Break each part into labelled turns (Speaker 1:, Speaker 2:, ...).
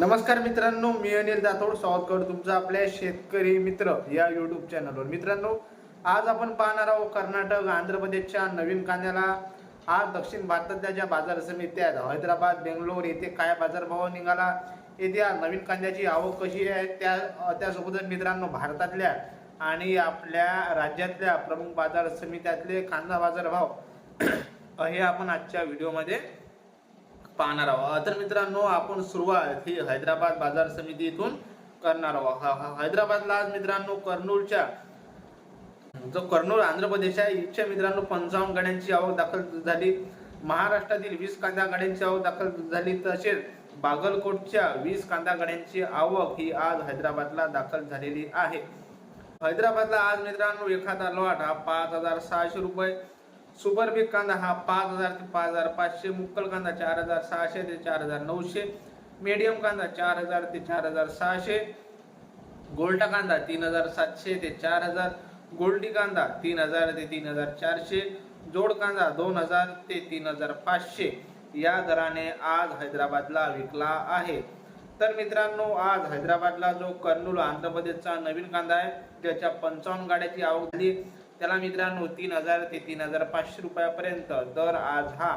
Speaker 1: नमस्कार मित्रांनो मी अनिल जाधव स्वागत करतो तुमचं आपल्या शेतकरी मित्र या युट्यूब चॅनलवर मित्रांनो आज आपण पाहणार आहोत कर्नाटक आंध्र प्रदेशच्या नवीन कांद्याला. आज दक्षिण भारतातल्या ज्या बाजार समित्या आहेत हैदराबाद बेंगलोर येथे काय बाजारभाव निघाला येथे नवीन कांद्याची आवक कशी आहे त्या त्यासोबतच मित्रांनो भारतातल्या आणि आपल्या राज्यातल्या प्रमुख बाजार समित्यातले कांदा बाजारभाव हे आपण आजच्या व्हिडिओमध्ये पाहणार आहोत. तर मित्रांनो आपण सुरुवात ही हैदराबाद बाजार समिती इथून करणार आहोत. हैदराबादला आज मित्रांनो कर्नूलच्या जो कर्नूल आंध्र प्रदेश आहे इथच्या मित्रांनो पंचावन्न गाड्यांची आवक दाखल झाली. महाराष्ट्रातील वीस कांदा गाड्यांची आवक दाखल झाली. तसेच बागलकोटच्या वीस कांदा गाड्यांची आवक ही आज हैदराबादला दाखल झालेली आहे. हैदराबादला आज मित्रांनो एखादा लॉट हा पाच हजार सहाशे रुपये सुपर कांदा हा पाच हजार ते पाच हजार पाचशे मुक्कल कांदा चार हजार सहाशे ते चार हजार नऊशे मीडियम कांदा चार हजार ते चार हजार सहाशे गोल्टा कांदा तीन हजार सातशे ते चार हजार गोल्डी कांदा तीन हजार ते तीन हजार चारशे जोड कांदा दोन हजार ते तीन हजार पाचशे. या दराने आज हैदराबादला विकला आहे. तर मित्रांनो आज हैदराबादला जो कर्नूल आंध्र प्रदेशचा नवीन कांदा आहे त्याच्या पंचावन्न गाड्याची आवक झाली. त्याला मित्रांनो तीन हजार ते तीन हजार पाचशे रुपयापर्यंत दर आज हा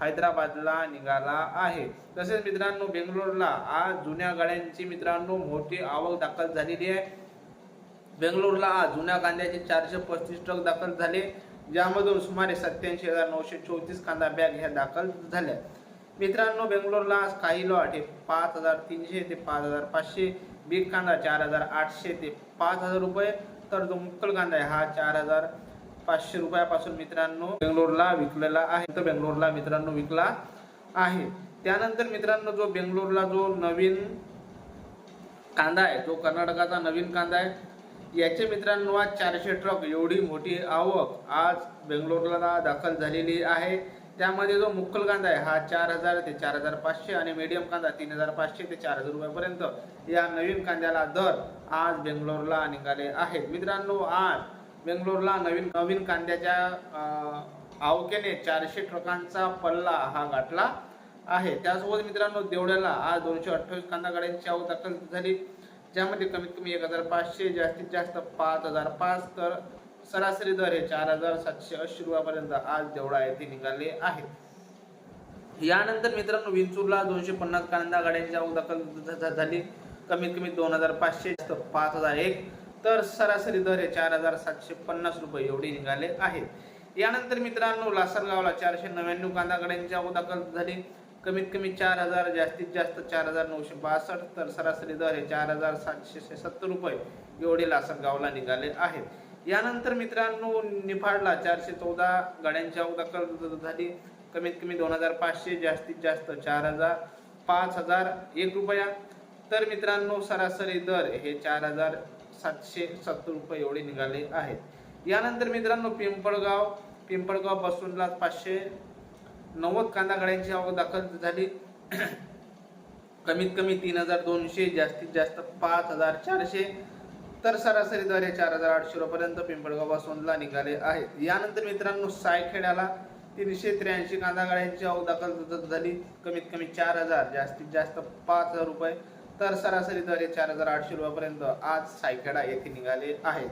Speaker 1: हैदराबादला निघाला आहे. तसेच मित्रांनो बेंगलोरला आज जुन्या गाड्यांची मित्रांनो मोठी आवक दाखल झालेली आहे. बेंगलोरला आज जुन्या कांद्याचे चारशे पस्तीस ट्रक दाखल झाले. ज्यामधून सुमारे सत्याऐंशी हजार नऊशे चौतीस कांदा बॅग ह्या दाखल झाल्या. मित्रांनो बेंगलोरला आज काही लॉट हे पाच हजार तीनशे ते पाच हजार पाचशे बिग कांदा चार हजार आठशे ते पाच हजार रुपये तर जो मुक्कल कांदा आहे हा चार हजार पाचशे रुपयापासून मित्रांनो बेंगलोरला विकलेला आहे. तर बेंगलोरला मित्रांनो विकला आहे. त्यानंतर मित्रांनो जो बेंगलोरला जो नवीन कांदा आहे जो कर्नाटकाचा नवीन कांदा आहे याचे मित्रांनो आज चारशे ट्रक एवढी मोठी आवक आज बेंगलोरला दाखल झालेली आहे. त्यामध्ये जो मुक्कल कांदा आहे हा चार हजार ते चार हजार पाचशे आणि मीडियम कांदा तीन हजार पाचशे ते चार हजार रुपयापर्यंत या नवीन कांद्याला दर आज बेंगलोरला निघाले आहेत मित्रांनो आज बेंगलोरला नवीन नवीन कांद्याच्या आवकेने चारशे ट्रकांचा पल्ला हा गाठला आहे. त्यासोबत मित्रांनो देवड्याला आज दोनशे अठ्ठावीस कांदा गाड्यांची आवक दाखल झाली. ज्यामध्ये कमीत कमी एक हजार पाचशे जास्तीत जास्त पाच हजार पाच. तर सरासरी दर हे चार हजार सातशे ऐंशी रुपयापर्यंत आज देवळा येथे निघाले आहेत. यानंतर मित्रांनो विंचूरला दोनशे पन्नास कांदा गाड्यांची आवक दाखल झाली. कमीत कमी दोन हजार पाचशे पाच हजार एक. तर सरासरी दर हे चार हजार सातशे पन्नास रुपये एवढे निघाले आहेत. यानंतर मित्रांनो लासरगावला चारशे नव्याण्णव कांदा गाड्यांची आवक दाखल झाली. कमीत कमी चार हजार जास्तीत जास्त चार हजार नऊशे बासष्ट. तर सरासरी दर हे चार हजार सातशे सत्तर रुपये एवढे लासलगावला निघाले आहेत. यानंतर मित्रांनो निफाडला चारशे चौदा गाड्यांची आवक झाली. कमीत कमी दोन हजार पाचशे जास्तीत जास्त चार हजार पाच हजार एक रुपया. तर मित्रांनो सरासरी दर हे चार हजार सातशे सत्तर रुपये एवढे निघाले आहेत. यानंतर मित्रांनो पिंपळगाव पिंपळगाव बसूनला पाचशे नव्वद कांदा गाड्यांची आवक दाखल झाली. कमीत कमी तीन हजार दोनशे जास्तीत जास्त पाच हजार चारशे. तर सरासरीद्वारे चार हजार आठशे रुपयापर्यंत पिंपळगाव बसवंतला निघाले आहेत. यानंतर मित्रांनो सायखेड्याला तीनशे त्र्याऐंशी कांदा गाड्यांची अवदाखल झाली. कमीत कमी चार हजार जास्तीत जास्त पाच हजार रुपये. तर सरासरीद्वारे चार हजार आठशे रुपयापर्यंत आज सायखेडा येथे निघाले आहेत.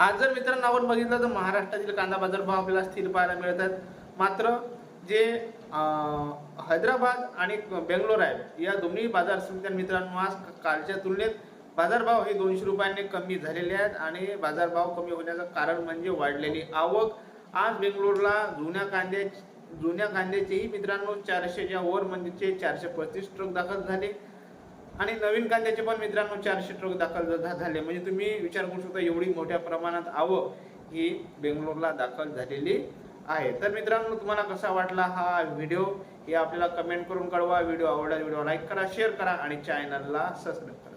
Speaker 1: आज जर मित्रांनो आपण बघितलं तर महाराष्ट्रातील कांदा बाजार भाव आपल्याला स्थिर पाहायला मिळतात. मात्र जे हैदराबाद आणि बेंगलोर आहे या दोन्ही बाजार समित्या मित्रांनो आज कालच्या तुलनेत बाजारभाव हे दोनशे रुपयांनी कमी झालेले आहेत आणि बाजारभाव कमी होण्याचं कारण म्हणजे वाढलेली आवक. आज बेंगलोरला जुन्या कांद्या जुन्या कांद्याचेही मित्रांनो चारशेच्या वर म्हणजे चारशे पस्तीस ट्रक दाखल झाले. आणि नवीन कांद्याचे पण मित्रांनो चारशे ट्रक दाखल झाले. म्हणजे तुम्ही विचार करू शकता एवढी मोठ्या प्रमाणात आवक ही बेंगलोरला दाखल झालेली आहे. तर मित्रांनो तुम्हाला कसा वाटला हा व्हिडिओ हे आपल्याला कमेंट करून कळवा. व्हिडिओ आवडला व्हिडिओ लाईक करा शेअर करा आणि चॅनलला सबस्क्राईब करा.